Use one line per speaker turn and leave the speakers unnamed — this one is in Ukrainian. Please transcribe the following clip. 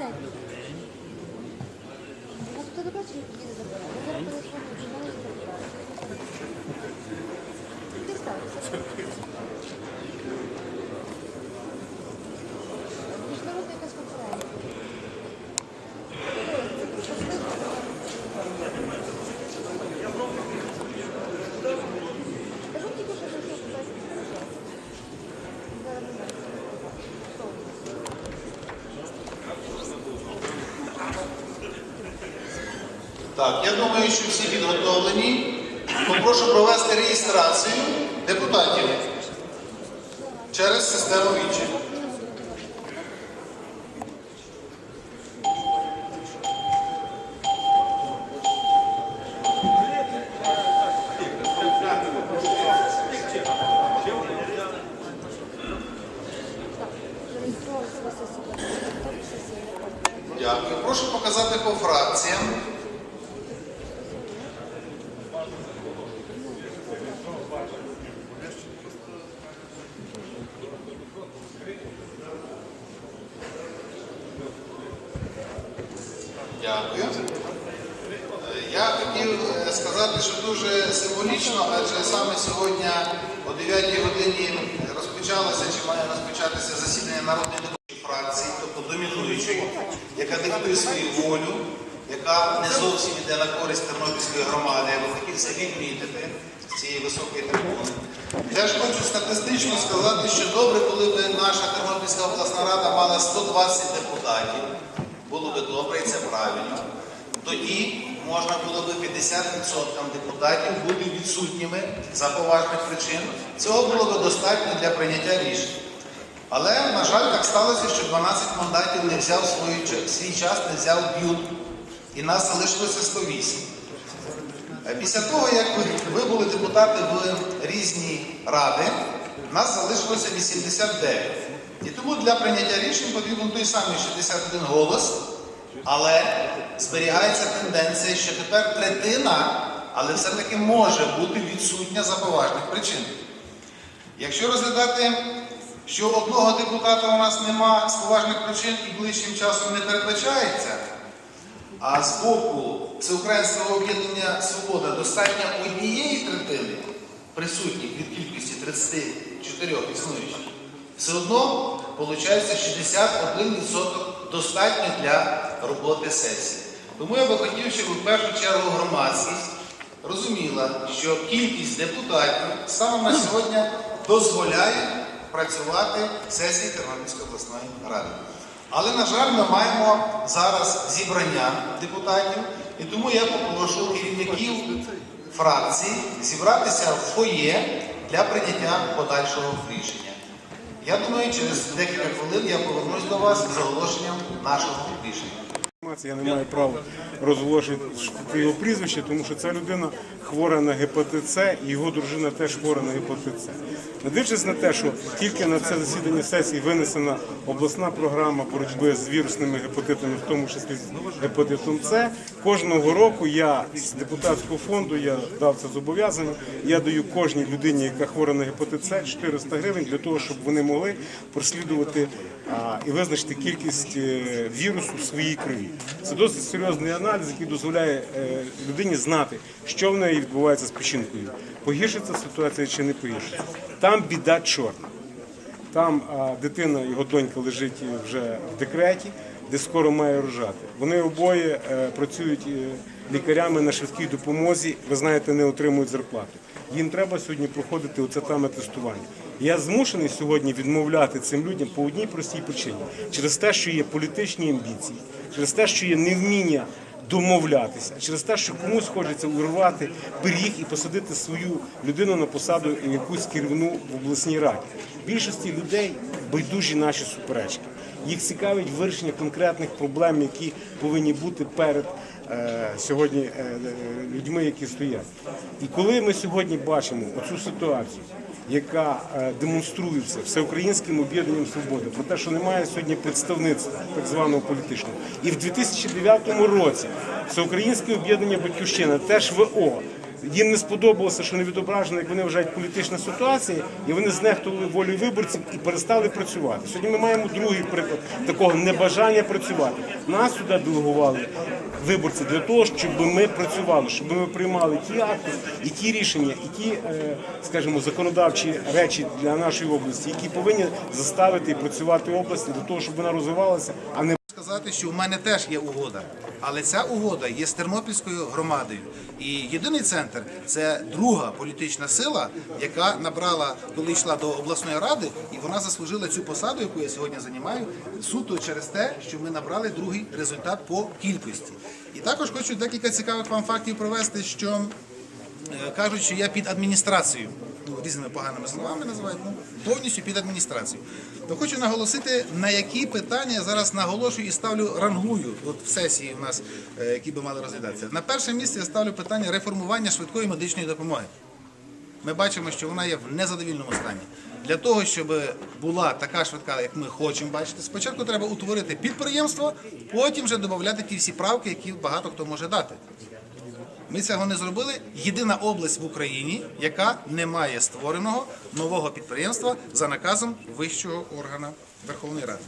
день. А хто не бачив, не забирає?
Так, я думаю, що всі підготовлені. Попрошу провести реєстрацію депутатів через систему
ходять.
Дякую. Прошу показати по фракціям. Дякую. Я хотів е, сказати, що дуже символічно, адже саме сьогодні о 9 годині розпочалося чи має розпочатися засідання народної депутатської фракції, тобто домінуючої, яка диктує свою волю, яка не зовсім йде на користь Тернопільської громади. Я би хотів це відмітити з цієї високої трибуни. Теж хочу статистично сказати, що добре, коли б наша Тернопільська обласна рада мала 120 депутатів, було би добре і це правильно. Тоді можна було би 50% депутатів бути відсутніми за поважних причин. Цього було би достатньо для прийняття рішень. Але, на жаль, так сталося, що 12 мандатів не взяв свою, свій час, не взяв б'ют. І нас залишилося 108. Е, Після того, як ви, були депутати в різні ради, нас залишилося 89. І тому для прийняття рішень потрібен той самий 61 голос, але зберігається тенденція, що тепер третина, але все-таки може бути відсутня за поважних причин. Якщо розглядати, що одного депутата у нас нема з поважних причин і ближчим часом не передбачається, а з боку Всеукраїнського об'єднання Свобода достатньо однієї третини присутніх від кількості 34 існуючих, все одно виходить 61% достатньо для роботи сесії. Тому я би хотів, щоб в першу чергу громадськість розуміла, що кількість депутатів саме на сьогодні дозволяє працювати сесії Тернопільської обласної ради. Але, на жаль, ми маємо зараз зібрання депутатів, і тому я попрошу керівників фракцій зібратися в фоє для прийняття подальшого рішення. Я думаю, через декілька хвилин я повернусь до вас з оголошенням нашого рішення.
Я не маю права розголошувати його прізвище, тому що ця людина хвора на гепатит С, і його дружина теж хвора на гепатит С. Не дивлячись на те, що тільки на це засідання сесії винесена обласна програма боротьби з вірусними гепатитами, в тому числі з гепатитом С, кожного року я з депутатського фонду я дав це зобов'язання. Я даю кожній людині, яка хвора на гепатит С, 400 гривень для того, щоб вони могли прослідувати і визначити кількість е, вірусу в своїй крові. Це досить серйозний аналіз, який дозволяє е, людині знати, що в неї відбувається з печінкою. Погіршиться ситуація чи не погіршиться. Там біда чорна. Там а, дитина, його донька лежить вже в декреті, де скоро має рожати. Вони обоє е, працюють е, лікарями на швидкій допомозі. Ви знаєте, не отримують зарплату. Їм треба сьогодні проходити оце саме тестування. Я змушений сьогодні відмовляти цим людям по одній простій причині через те, що є політичні амбіції, через те, що є невміння домовлятися через те, що комусь хочеться урвати пиріг і посадити свою людину на посаду якусь керівну в обласній раді. Більшості людей байдужі наші суперечки. Їх цікавить вирішення конкретних проблем, які повинні бути перед е, сьогодні е, е, людьми, які стоять. І коли ми сьогодні бачимо оцю ситуацію, яка е, демонструється всеукраїнським об'єднанням свободи, про те, що немає сьогодні представництва так званого політичного, і в 2009 році всеукраїнське об'єднання Батьківщина теж ВО їм не сподобалося, що не відображена, як вони вважають, політична ситуація, і вони знехтували волю виборців і перестали працювати. Сьогодні ми маємо другий приклад такого небажання працювати. Нас сюди делегували виборці для того, щоб ми працювали, щоб ми приймали ті акти і ті рішення, і ті, е, скажімо, законодавчі речі для нашої області, які повинні заставити і працювати області для того, щоб вона розвивалася, а не
сказати, що в мене теж є угода, але ця угода є з Тернопільською громадою. І єдиний центр це друга політична сила, яка набрала, коли йшла до обласної ради, і вона заслужила цю посаду, яку я сьогодні займаю, суто через те, що ми набрали другий результат по кількості. І також хочу декілька цікавих вам фактів провести, що кажуть, що я під адміністрацією. Ну, різними поганими словами називають, ну, повністю під адміністрацією. То хочу наголосити, на які питання я зараз наголошую і ставлю рангую от в сесії у нас, е, які би мали розглядатися. На перше місце я ставлю питання реформування швидкої медичної допомоги. Ми бачимо, що вона є в незадовільному стані. Для того, щоб була така швидка, як ми хочемо бачити, спочатку треба утворити підприємство, потім вже додати ті всі правки, які багато хто може дати. Ми цього не зробили. Єдина область в Україні, яка не має створеного нового підприємства за наказом вищого органу Верховної Ради.